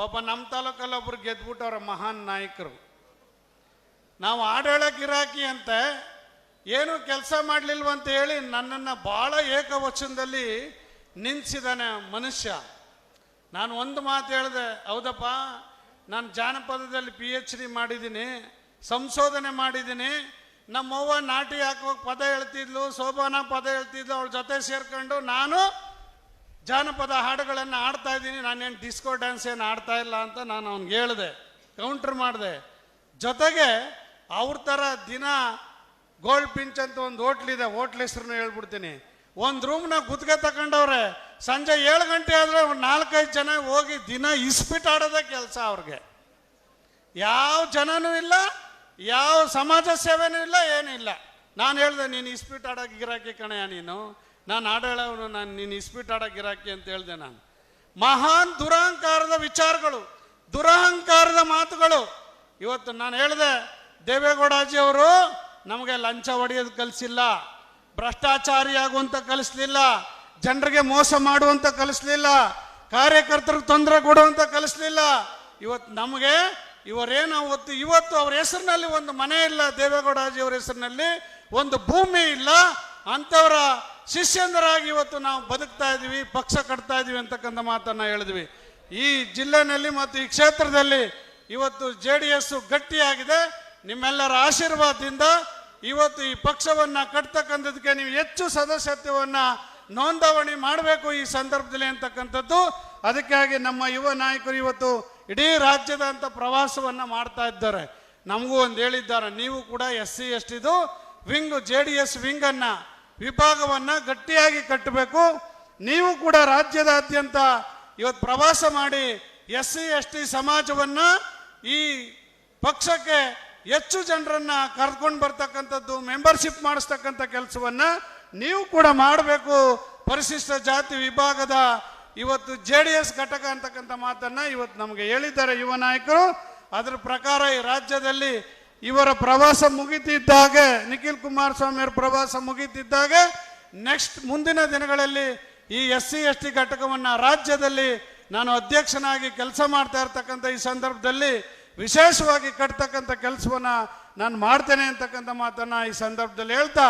ಪಾಪ ನಮ್ಮ ತಾಲೂಕಲ್ಲಿ ಒಬ್ರು ಗೆದ್ಬಿಟ್ಟವ್ರ ಮಹಾನ್ ನಾಯಕರು. ನಾವು ಆಡಳ ಗಿರಾಕಿ ಅಂತ ಏನು ಕೆಲಸ ಮಾಡಲಿಲ್ವಂತ ಹೇಳಿ ನನ್ನನ್ನು ಭಾಳ ಏಕವಚನದಲ್ಲಿ ನಿಂತಿದ್ದಾನೆ ಮನುಷ್ಯ. ನಾನು ಒಂದು ಮಾತು ಹೇಳಿದೆ, ಹೌದಪ್ಪ, ನಾನು ಜಾನಪದದಲ್ಲಿ ಪಿ ಎಚ್ ಡಿ ಮಾಡಿದ್ದೀನಿ, ಸಂಶೋಧನೆ ಮಾಡಿದ್ದೀನಿ, ನಮ್ಮವ್ವ ನಾಟಿ ಹಾಕುವಾಗ ಪದ ಹೇಳ್ತಿದ್ಲು, ಶೋಭಾನ ಪದ ಹೇಳ್ತಿದ್ಲು, ಅವಳ ಜೊತೆ ಸೇರ್ಕೊಂಡು ನಾನು ಜಾನಪದ ಹಾಡುಗಳನ್ನು ಆಡ್ತಾ ಇದ್ದೀನಿ. ನಾನೇನು ಡಿಸ್ಕೋ ಡ್ಯಾನ್ಸ್ ಏನು ಆಡ್ತಾ ಇಲ್ಲ ಅಂತ ನಾನು ಅವ್ನಿಗೆ ಹೇಳಿದೆ. ಕೌಂಟ್ರ್ ಮಾಡಿದೆ. ಜೊತೆಗೆ ಅವ್ರ ಥರ ದಿನ ಗೋಲ್ಡ್ ಪಿಂಚ್ ಅಂತ ಒಂದು ಹೋಟ್ಲಿದೆ ಹೋಟ್ಲ್ ಹೆಸ್ರನ್ನ ಹೇಳ್ಬಿಡ್ತೀನಿ. ಒಂದು ರೂಮ್ನಾಗ ಗುತ್ತಿಗೆ ತಗೊಂಡವ್ರೆ, ಸಂಜೆ ಏಳು ಗಂಟೆ ಆದರೆ ಒಂದು ನಾಲ್ಕೈದು ಜನ ಹೋಗಿ ದಿನ ಇಸ್ಪಿಟ್ ಆಡೋದೇ ಕೆಲಸ ಅವ್ರಿಗೆ. ಯಾವ ಜನನೂ ಇಲ್ಲ, ಯಾವ ಸಮಾಜ ಸೇವೆನೂ ಇಲ್ಲ, ಏನೂ ಇಲ್ಲ. ನಾನು ಹೇಳಿದೆ, ನೀನು ಇಸ್ಪಿಟ್ ಆಡೋಕೆ ಗಿರಾಕಿ ಕಣೆಯ ನೀನು. ನಾನು ಆಡೋಳವನು, ನಾನು ನೀನು ಇಸ್ಪೀಟ್ ಆಡೋ ಗಿರಾಕಿ ಅಂತ ಹೇಳಿದೆ ನಾನು. ಮಹಾನ್ ದುರಹಂಕಾರದ ವಿಚಾರಗಳು, ದುರಹಂಕಾರದ ಮಾತುಗಳು. ಇವತ್ತು ನಾನು ಹೇಳಿದೆ ದೇವೇಗೌಡಾಜಿ ಅವರು ನಮಗೆ ಲಂಚ ಹೊಡೆಯೋದು ಕಲಿಸಿಲ್ಲ, ಭ್ರಷ್ಟಾಚಾರಿ ಆಗುವಂತ ಕಲಿಸ್ಲಿಲ್ಲ, ಜನರಿಗೆ ಮೋಸ ಮಾಡುವಂತ ಕಲಿಸ್ಲಿಲ್ಲ, ಕಾರ್ಯಕರ್ತರಿಗೆ ತೊಂದರೆ ಕೊಡುವಂತ ಕಲಿಸ್ಲಿಲ್ಲ. ಇವತ್ತು ನಮಗೆ ಇವರೇನು ಅವತ್ತು ಇವತ್ತು ಅವ್ರ ಹೆಸರಿನಲ್ಲಿ ಒಂದು ಮನೆ ಇಲ್ಲ ದೇವೇಗೌಡಾಜಿ ಅವರ ಹೆಸರಿನಲ್ಲಿ ಒಂದು ಭೂಮಿ ಇಲ್ಲ ಅಂಥವರ ಶಿಷ್ಯಂದರಾಗಿ ಇವತ್ತು ನಾವು ಬದುಕ್ತಾ ಇದ್ದೀವಿ, ಪಕ್ಷ ಕಟ್ತಾ ಇದ್ದೀವಿ ಅಂತಕ್ಕಂಥ ಮಾತನ್ನು ಹೇಳಿದ್ವಿ. ಈ ಜಿಲ್ಲೆನಲ್ಲಿ ಮತ್ತು ಈ ಕ್ಷೇತ್ರದಲ್ಲಿ ಇವತ್ತು ಜೆ ಡಿ ಎಸ್ ಗಟ್ಟಿಯಾಗಿದೆ. ನಿಮ್ಮೆಲ್ಲರ ಆಶೀರ್ವಾದದಿಂದ ಇವತ್ತು ಈ ಪಕ್ಷವನ್ನು ಕಟ್ತಕ್ಕಂಥದಕ್ಕೆ ನೀವು ಹೆಚ್ಚು ಸದಸ್ಯತ್ವವನ್ನು ನೋಂದಾವಣಿ ಮಾಡಬೇಕು ಈ ಸಂದರ್ಭದಲ್ಲಿ ಅಂತಕ್ಕಂಥದ್ದು. ಅದಕ್ಕಾಗಿ ನಮ್ಮ ಯುವ ನಾಯಕರು ಇವತ್ತು ಇಡೀ ರಾಜ್ಯದ ಅಂತ ಪ್ರವಾಸವನ್ನು ಮಾಡ್ತಾ ಇದ್ದಾರೆ. ನಮಗೂ ಒಂದು ಹೇಳಿದ್ದಾರೆ, ನೀವು ಕೂಡ ಎಸ್ ಸಿ ಎಸ್ ಟಿದು, ವಿಂಗ್ ಜೆ ಡಿ ಎಸ್ ವಿಂಗನ್ನು ವಿಭಾಗವನ್ನ ಗಟ್ಟಿಯಾಗಿ ಕಟ್ಟಬೇಕು. ನೀವು ಕೂಡ ರಾಜ್ಯದಾದ್ಯಂತ ಇವತ್ತು ಪ್ರವಾಸ ಮಾಡಿ ಎಸ್ ಸಿ ಎಸ್ ಟಿ ಸಮಾಜವನ್ನು ಈ ಪಕ್ಷಕ್ಕೆ ಹೆಚ್ಚು ಜನರನ್ನು ಕರ್ಕೊಂಡು ಬರ್ತಕ್ಕಂಥದ್ದು ಮೆಂಬರ್ಶಿಪ್ ಮಾಡಿಸ್ತಕ್ಕಂಥ ಕೆಲಸವನ್ನು ನೀವು ಕೂಡ ಮಾಡಬೇಕು. ಪರಿಶಿಷ್ಟ ಜಾತಿ ವಿಭಾಗದ ಇವತ್ತು ಜೆ ಡಿ ಎಸ್ ಘಟಕ ಅಂತಕ್ಕಂಥ ಮಾತನ್ನು ಇವತ್ತು ನಮಗೆ ಹೇಳಿದ್ದಾರೆ ಯುವ ನಾಯಕರು. ಅದರ ಪ್ರಕಾರ ಈ ರಾಜ್ಯದಲ್ಲಿ ಇವರ ಪ್ರವಾಸ ಮುಗಿತಿದ್ದಾಗೆ, ನಿಖಿಲ್ ಕುಮಾರ್ ಸ್ವಾಮಿಯವರ ಪ್ರವಾಸ ಮುಗಿತಿದ್ದಾಗೆ ನೆಕ್ಸ್ಟ್ ಮುಂದಿನ ದಿನಗಳಲ್ಲಿ ಈ ಎಸ್ ಸಿ ಎಸ್ ಟಿ ಘಟಕವನ್ನು ರಾಜ್ಯದಲ್ಲಿ ನಾನು ಅಧ್ಯಕ್ಷನಾಗಿ ಕೆಲಸ ಮಾಡ್ತಾ ಇರ್ತಕ್ಕಂಥ ಈ ಸಂದರ್ಭದಲ್ಲಿ ವಿಶೇಷವಾಗಿ ಕಟ್ತಕ್ಕಂಥ ಕೆಲಸವನ್ನ ನಾನು ಮಾಡ್ತೇನೆ ಅಂತಕ್ಕಂಥ ಮಾತನ್ನ ಈ ಸಂದರ್ಭದಲ್ಲಿ ಹೇಳ್ತಾ